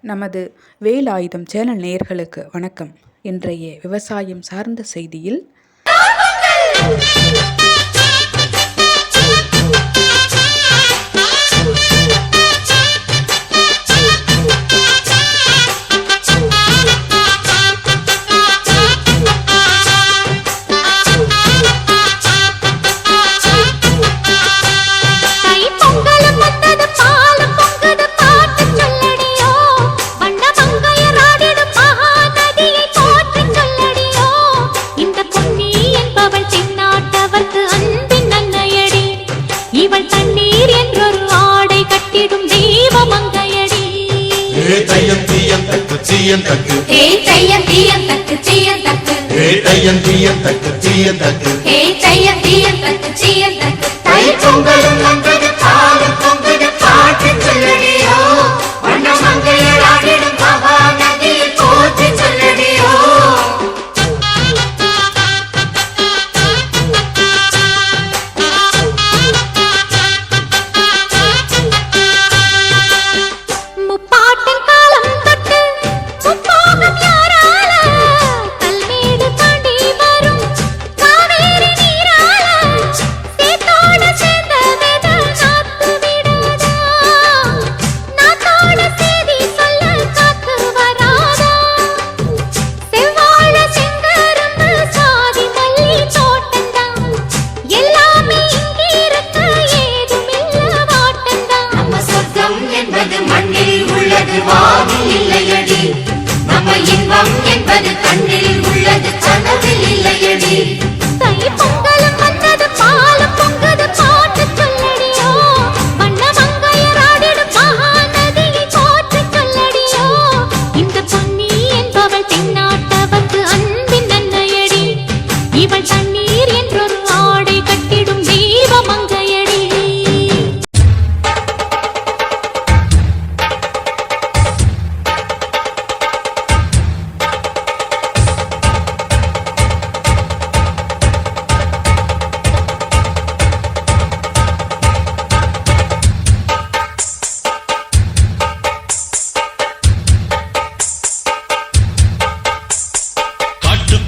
நமது வேலாயுதம் சேனல் நேயர்களுக்கு வணக்கம். இன்றைய விவசாயம் சார்ந்த செய்தியில் தையம் தீயம் தக்கு தீயம் தக்கு. ஹே தையம் தீயம் தக்கு தீயம் தக்கு. ஏ தையம் தீயம் தக்கு தீயம் தக்கு. ஹே தையம் தீயம் தக்கு தீயம் தக்கு. தை பொங்கலும் வந்தது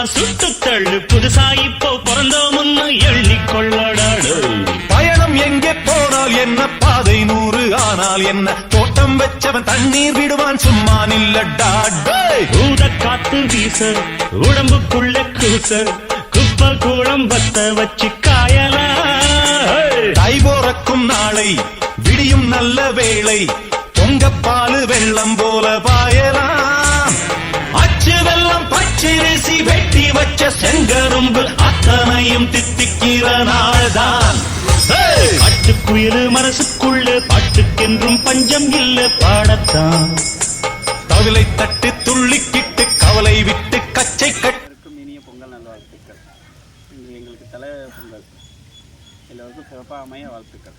எல்லாம் சுட்டு தள்ளு புதுசா இப்போ பிறந்தோம்னு எண்ணிக்கொள்ளடாடு. பயணம் எங்கே போனால் என்ன? பாதை நூறு ஆனால் என்ன? தோட்டம் வச்சவன் தண்ணீர் விடுவான் சும்மா நில்லடா. ஊத காத்து வீச உடம்புக்குள்ள கூச குப்ப கூடம் பத்த வச்சு காயலா. தை போறக்கும் நாளை விடியும் நல்ல வேளை பொங்கப்பாலு வெள்ளம் போல பாயலாம். அச்சு வெள்ளம் வச்ச செங்கரும்பு அத்தனையும் தித்திக்கிற நாள்தான்! காட்டுக்குயிலு மனசுக்குள்ள பாட்டுக்கென்றும் பஞ்சம் இல்ல பாடத்தான். தவிலை தட்டு துள்ளிக்கிட்டு கவலை விட்டு கச்சை கட்டு அனைவருக்கும் இனிய பொங்கல் நல்வாழ்த்துக்கள். இன்று எங்களுக்கு தலை பொங்கல். எல்லோருக்கும் சிறப்பாக அமைய வாழ்த்துக்கள்.